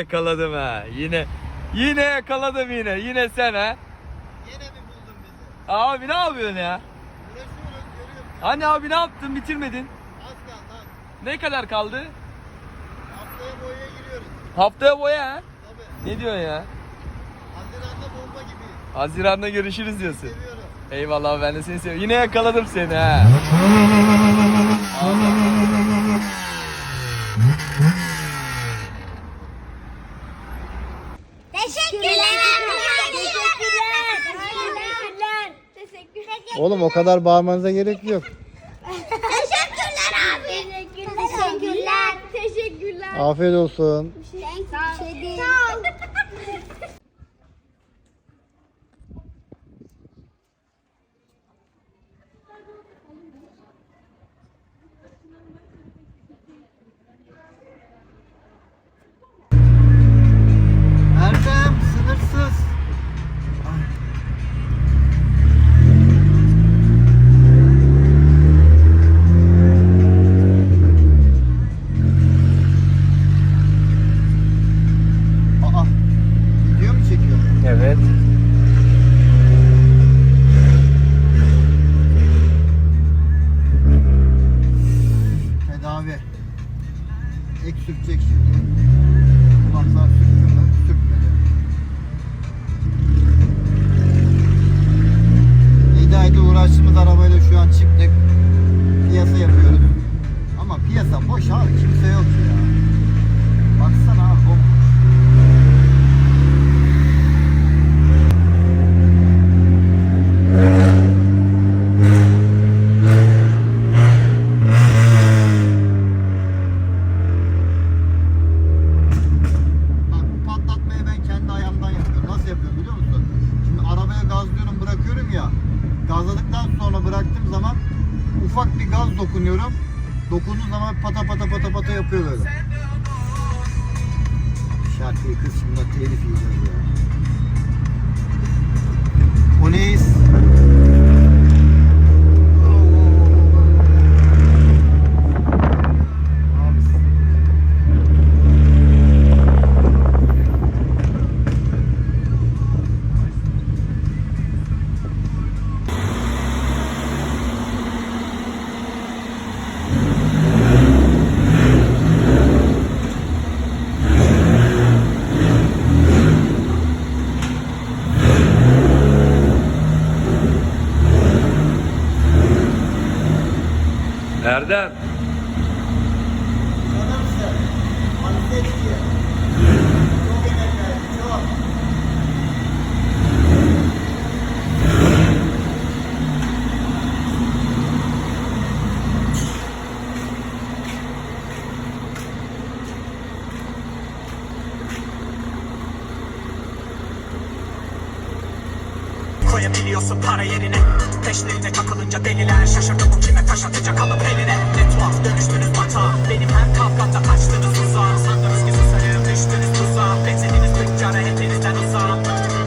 yakaladım ha. Yine yine yakaladım yine. Yine sen ha. Yine mi buldun bizi? Abi ne yapıyorsun ya? Uğraşıyoruz. Hani abi ne yaptın bitirmedin? Az kaldı az. Ne kadar kaldı? Haftaya boyaya giriyoruz. Haftaya boya ha. Tabii. Ne diyorsun ya? Haziran'da bomba gibiyiz. Haziran'da görüşürüz diyorsun. Seviyorum. Eyvallah ben de seni seviyorum. Yine yakaladım seni ha. Teşekkürler. Teşekkürler. Oğlum o kadar bağırmanıza gerek yok. Teşekkürler abi. Teşekkürler. Teşekkürler. Afiyet olsun. Ek sürtecek şimdi. Kulaklar sürttü mü? Sürtmedi. 7 ayda uğraştığımız arabayla şu an çıktık. Piyasa yapıyoruz. Ama piyasa boş abi. Kimse yok Erdem. Benim her kavgamda kaçtınız uzağa Sandınız ki susarım düştünüz tuzağa Benzediniz tüccara hepinizden uzağım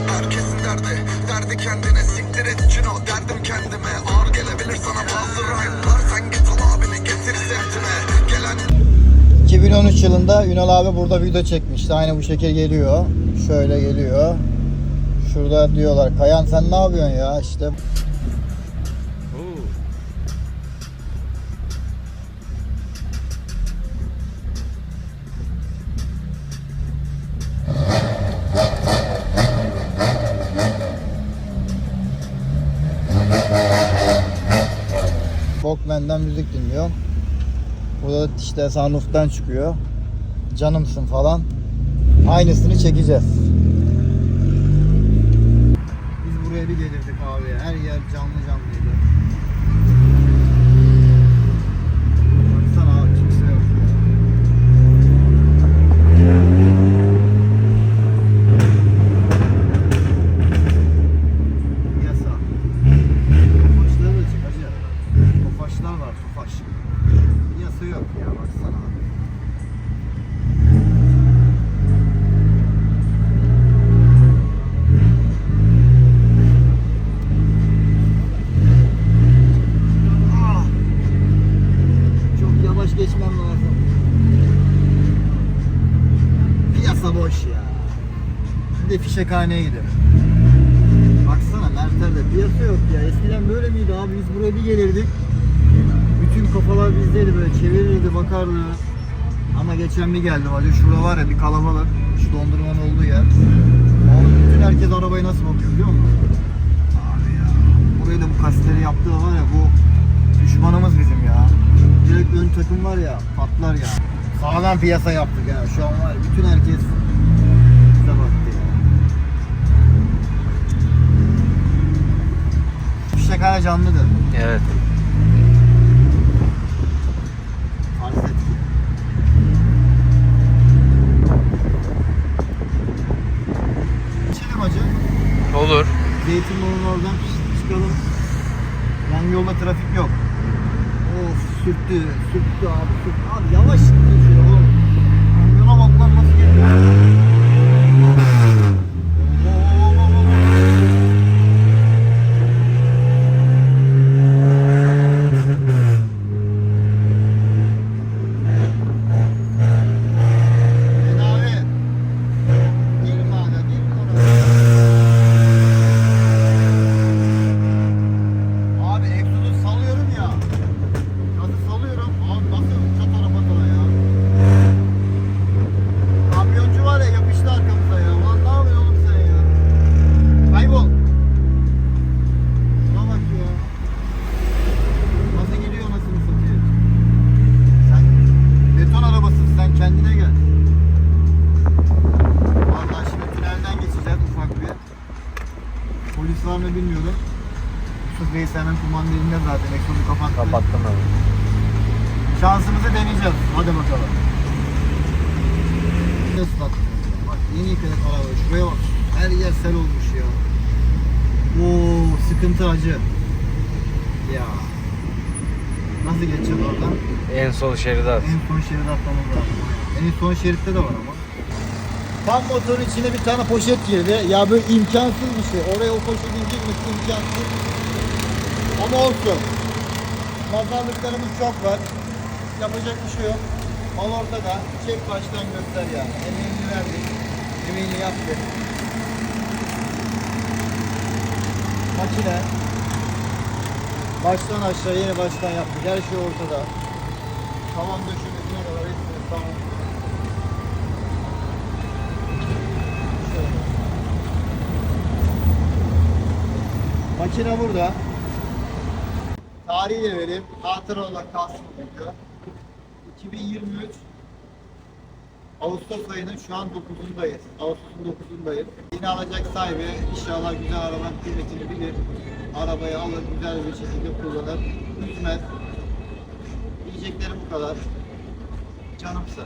Herkesin derdi, derdi kendine Siktir et Cino, derdim kendime Ağır gelebilir sana bazı rhyme'lar Sen git al abini getir sevdime Gelen 2013 yılında Ünal abi burada video çekmişti. Aynı bu şekil geliyor. Şöyle geliyor. Şurada diyorlar Kayan sen ne yapıyorsun ya işte. Walkman'dan müzik dinliyor. Burada işte sunroof'tan çıkıyor. Canımsın falan. Aynısını çekeceğiz. Biz buraya bir gelirdik abi. Her yer canlı canlıydı. Baksana abi kimse yok. Yasa. Tofaşları da çık hacı. Tofaşlar var tofaş. Yasa yok ya baksana abi. Ah! Boş ya. De fişekhaneye gidelim. Baksana Mertler'de piyasa yok ya. Eskiden böyle miydi abi? Biz buraya bir gelirdik. Bütün kafalar bizdeydi böyle çevirirdi bakardı. Ama geçen bir geldim hadi şurada var ya bir kalabalık. Şu dondurmanın olduğu yer. Abi bütün herkes arabaya nasıl bakıyor biliyor musun? Abi ya. Burayı da bu kasteri yaptığı var ya bu düşmanımız bizim ya. Direkt ön takım var ya patlar ya. Sağlam piyasa yaptık ya. Şu an var bütün herkes Fişek hala canlıdır. Evet. Olur. Zeytinburnu'nun oradan çıkalım. Yan yolda trafik yok. Of sürttü, sürttü abi, sürttü. Abi yavaş gidiyor oğlum. Kamyona bak lan nasıl geliyor. Tedavi. Girme aga, girme oraya. Abi egzozu salıyorum ya. Nasıl salıyorum? Abi nasıl çatara patara ya. Kamyoncu var ya yapıştı arkamıza ya. Lan ne yapıyorsun oğlum sen ya? Kaybol. Şuna bak ya. Nasıl gidiyor nasıl satıyor? Sen beton arabasın sen kendine gel. Vallahi şimdi tünelden geçeceğiz ufak bir. Polis var mı bilmiyorum. Yusuf Reis hemen kumanda elinde zaten. Ekranı kapattı. Kapattım ben. Şansımızı deneyeceğiz. Hadi bakalım. Ne ıslattın? Bak yeni yıkadık arabayı. Şuraya bak. Her yer sel olmuş ya. Oo sıkıntı acı. Ya. Nasıl geçeceğiz oradan? En sol şeride En son şerit atmamız lazım. En son şeritte de var ama. Tam motorun içine bir tane poşet girdi. Ya böyle imkansız bir şey. Oraya o poşetin girmesi imkansız. Ama olsun. Pazarlıklarımız çok var. Yapacak bir şey yok. Mal ortada. Çek baştan göster yani. Emeğini verdik. Emeğini yaptık. Makine. Baştan aşağı yeni baştan yaptık. Her şey ortada. Tavan döşemesine kadar hepsini. Şöyle. Makine burada. Tarihi de vereyim. Hatıra olarak kalsın video. 2023 Ağustos ayının şu an 9'undayız. Ağustos'un 9'undayız. Yine alacak sahibi inşallah güzel arabanın kıymetini bilir. Arabayı alır, güzel bir şekilde kullanır. Üzmez. Diyeceklerim bu kadar. Canımsa.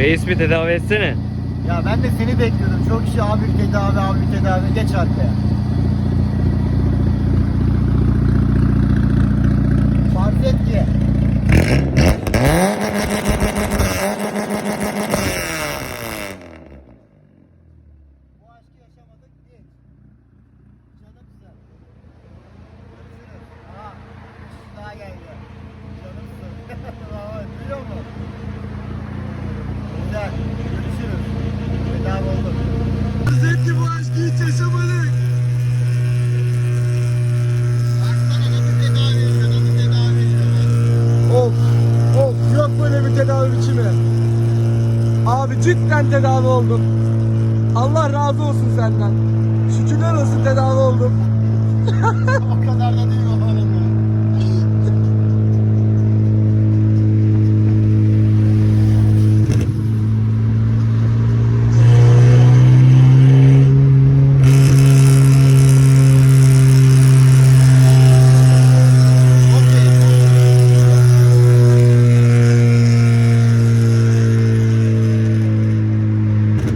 Reis bir tedavi etsene. Ya ben de seni bekliyordum. Çok kişi abi tedavi, abi tedavi. Geç arkaya. Farz et ki. Bu aşkı yaşamadık. Geç. Canım güzel. Görüşürüz. Aha. bir kişi Daha geldi. Canımsın. Bravo. Duyuyor musun? Güzel. Görüşürüz. Tedavi olduk. Zevkli bu aşkı hiç yaşamadık. Baksana nasıl tedavi ediyor, nasıl tedavi ediyor. Of of yok böyle bir tedavi biçimi. Cidden tedavi oldum. Allah razı olsun senden. Şükürler olsun tedavi oldum. o kadar da değil o arada.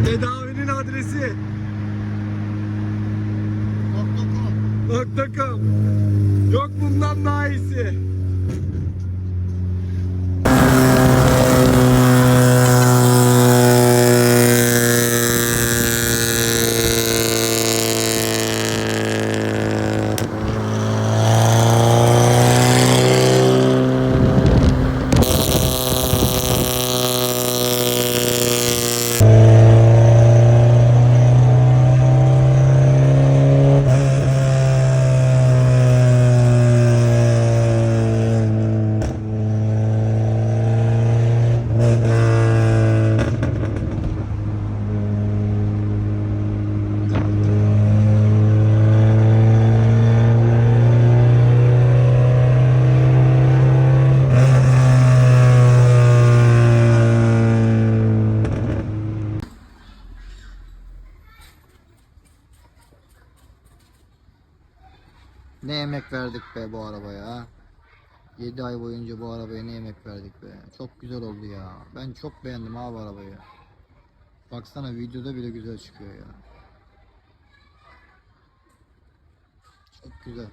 Tedavinin adresi .com Yok bundan daha iyisi. Ne emek verdik be bu arabaya. 7 ay boyunca bu arabaya ne emek verdik be. Çok güzel oldu ya. Ben çok beğendim abi arabayı. Baksana videoda bile güzel çıkıyor ya. Çok güzel.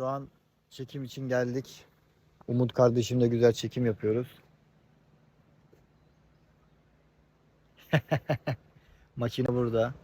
Şu an çekim için geldik. Umut kardeşimle güzel çekim yapıyoruz. Makine burada.